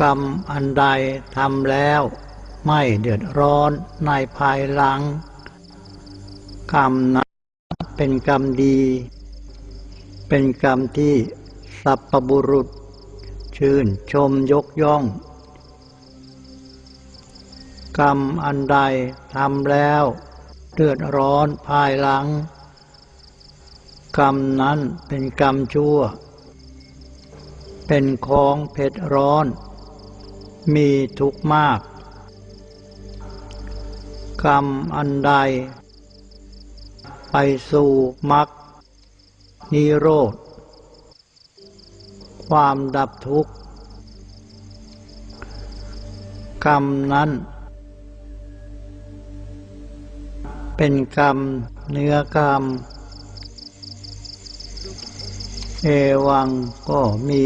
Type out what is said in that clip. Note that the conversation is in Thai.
กรรมอันใดทำแล้ว ไม่เดือดร้อนในภายหลัง กรรมนั้นเป็นกรรมดี เป็นกรรมที่สัพพบุรุษ ชื่นชมยกย่อง กรรมอันใดทำแล้วเดือดร้อนภายหลัง กรรมนั้นเป็นกรรมชั่ว เป็นของเผ็ดร้อน มีทุกข์มาก กรรมอันใด ไปสู่มรรคนิโรธ ความดับทุกข์ กรรมนั้น เป็นกรรมเนื้อกรรม เอวังก็มี